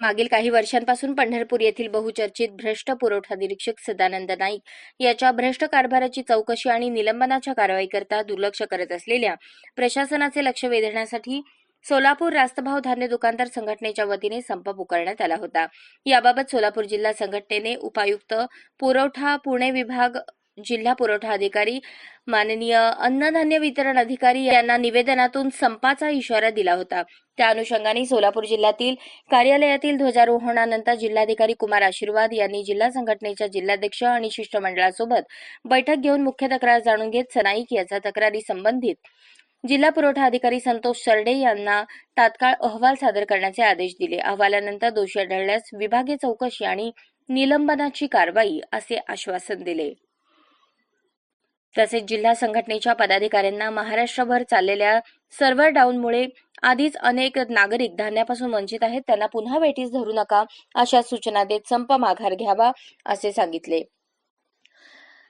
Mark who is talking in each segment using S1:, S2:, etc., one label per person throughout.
S1: मागील काही वर्षांपासून पंढरपूर येथील बहुचर्चित भ्रष्ट पुरवठा निरीक्षक सदानंद नाईक याच्या भ्रष्ट कारभाराची चौकशी आणि निलंबनाच्या कारवाईकरता दुर्लक्ष करत असलेल्या प्रशासनाचे लक्ष वेधण्यासाठी सोलापूर रास्तभाव धान्य दुकानदार संघटनेच्या वतीने संप पुकारण्यात आला होता. याबाबत सोलापूर जिल्हा संघटनेने उपायुक्त पुरवठा पुणे विभाग जिल्हा पुरवठा अधिकारी माननीय अन्नधान्य वितरण अधिकारी यांना निवेदनातून संपाचा इशारा दिला होता. त्या अनुषंगाने सोलापूर जिल्ह्यातील कार्यालयातील ध्वजारोहणानंतर जिल्हाधिकारी कुमार आशीर्वाद यांनी जिल्हा संघटनेच्या जिल्हाध्यक्ष आणि शिष्टमंडळासोबत बैठक घेऊन मुख्य तक्रार जाणून घेत सनाईक याचा तक्रारी संबंधित जिल्हा पुरवठा अधिकारी संतोष सरडे यांना तात्काळ अहवाल सादर करण्याचे आदेश दिले. अहवालानंतर दोषी आढळल्यास विभागीय चौकशी आणि निलंबनाची कारवाई असे आश्वासन दिले. तसेच जिल्हा संघटनेच्या पदाधिकाऱ्यांना महाराष्ट्रभर चाललेल्या सर्व्हर डाऊनमुळे आधीच अनेक नागरिक धान्यापासून वंचित आहेत. त्यांना पुन्हा वेटीस धरू नका अशा सूचना देत संप माघार घ्यावा असे सांगितले.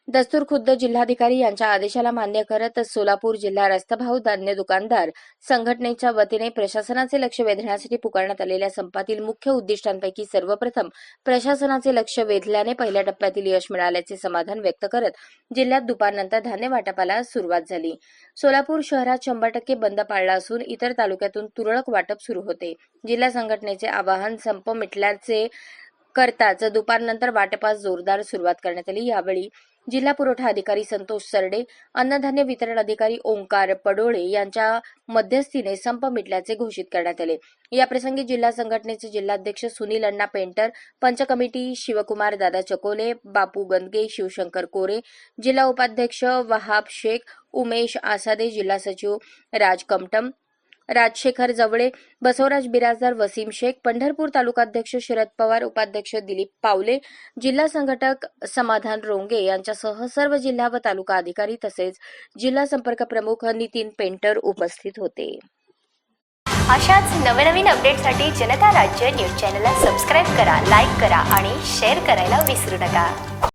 S1: दस्तूर खुद्द जिल्हाधिकारी यांच्या आदेशाला मान्य करत सोलापूर जिल्हा रस्तभाव धान्य दुकानदार संघटनेच्या वतीने प्रशासनाचे लक्ष वेधण्यासाठी पुकारण्यात आलेल्या संपातील मुख्य उद्दिष्टांपैकी सर्वप्रथम प्रशासनाचे लक्ष वेधल्याने पहिल्या टप्प्यातील यश मिळाल्याचे समाधान व्यक्त करत जिल्ह्यात दुपारनंतर धान्य वाटपाला सुरुवात झाली. सोलापूर शहरात शंभर टक्के बंद पाळला असून इतर तालुक्यातून तुरळक वाटप सुरू होते. जिल्हा संघटनेचे आवाहन संप मिटल्याचे करताच दुपारनंतर वाटपास जोरदार सुरुवात करण्यात आली. यावेळी जिल्हा पुरवठा अधिकारी संतोष सरडे अन्नधान्य वितरण अधिकारी ओंकार पडोळे यांच्या मध्यस्थीने संप मिटल्याचे घोषित करण्यात आले. याप्रसंगी जिल्हा संघटनेचे जिल्हाध्यक्ष सुनील अण्णा पेंटर पंच कमिटी शिवकुमार दादा चकोले बापू गंदगे शिवशंकर कोरे जिल्हा उपाध्यक्ष वहाब शेख उमेश आसादे जिल्हा सचिव राज कमटम राजशेखर जवळे बसवराज बिराजदार वसीम शेख पंढरपूर तालुकाध्यक्ष शरद पवार उपाध्यक्ष दिलीप पावले जिल्हा संघटक समाधान रोंगे यांच्यासह सर्व जिल्हा व तालुका अधिकारी तसेच जिल्हा संपर्क प्रमुख नितीन पेंटर उपस्थित होते.
S2: अशाच नवनवीन अपडेटसाठी जनता राज्य न्यूज चॅनलला सबस्क्राईब करा लाईक करा आणि शेअर करायला विसरू नका.